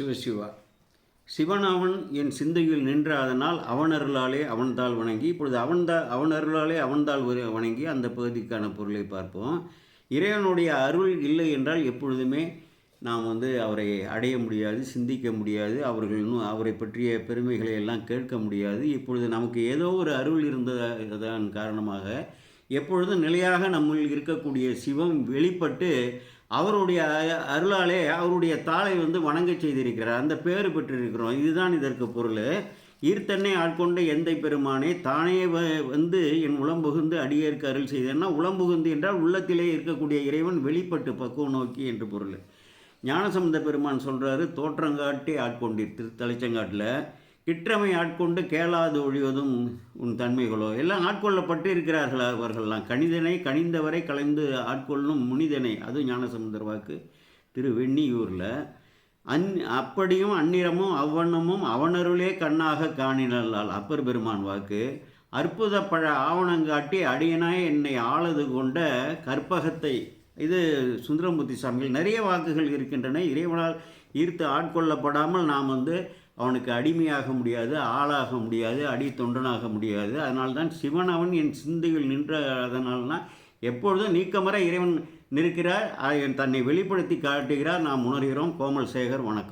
சிவசிவா சிவன் அவன் என் சிந்தையில் நின்ற அதனால் அவன் அருளாலே அவன்தாள் வணங்கி இப்பொழுது அவன்தா அவன் அருளாலே அவன்தாள் வணங்கி அந்த பகுதிக்கான பொருளை பார்ப்போம். இறைவனுடைய அருள் இல்லை என்றால் எப்பொழுதுமே நாம் வந்து அவரை அடைய முடியாது சிந்திக்க முடியாது அவர்கள் இன்னும் அவரை பற்றிய பெருமைகளை எல்லாம் கேட்க முடியாது. இப்பொழுது நமக்கு ஏதோ ஒரு அருள் இருந்ததன் காரணமாக எப்பொழுதும் நிலையாக நம்மில் இருக்கக்கூடிய சிவம் வெளிப்பட்டு அவருடைய அ- அருளாலே அவருடைய தாளை வந்து வணங்கச் செய்திருக்கிறார். அந்த பேர் பெற்றிருக்கிறோம். இதுதான் இதற்கு பொருள். ஈர்த்தன்னை ஆட்கொண்ட எந்தை பெருமானே தானே வ- வந்து என் உளம்புகுந்து அடியேற்கு அருள் செய்தேன்னா உளம்புகுந்து என்றால் உள்ளத்திலே இருக்கக்கூடிய இறைவன் வெளிப்பட்டு பக்குவம் நோக்கி என்று பொருள். ஞானசம்பந்த பெருமான் சொல்கிறாரு தோற்றங்காட்டி ஆட்கொண்டீர் திரு இற்றமை ஆட்கொண்டு கேளாது ஒழிவதும் உன் தன்மைகளோ. எல்லாம் ஆட்கொள்ளப்பட்டு இருக்கிறார்கள் அவர்கள்லாம். கணிதனை கணிந்தவரை கலைந்து ஆட்கொள்ளும் முனிதனை. அது ஞானசமுந்தர் வாக்கு. திரு வெண்ணியூரில் அந் அப்படியும் அந்நிறமும் அவ்வண்ணமும் அவனருளே கண்ணாக காணினல்லால். அப்பர் பெருமான் வாக்கு. அற்புத பழ ஆவணங்காட்டி அடியனாய் என்னை ஆளது கொண்ட கற்பகத்தை. இது சுந்தரமூர்த்தி சாமியில் நிறைய வாக்குகள் இருக்கின்றன. இறைவனால் ஈர்த்து ஆட்கொள்ளப்படாமல் நாம் வந்து அவனுக்கு அடிமையாக முடியாது ஆளாக முடியாது அடி தொண்டனாக முடியாது. அதனால்தான் சிவன் அவன் என் சிந்தையில் நின்ற அதனால்தான் எப்பொழுதும் நீக்கமர இறைவன் நிற்கிறார். அதை தன்னை வெளிப்படுத்தி காட்டுகிறார். நாம் உணர்கிறோம். கோமல் சேகர் வணக்கம்.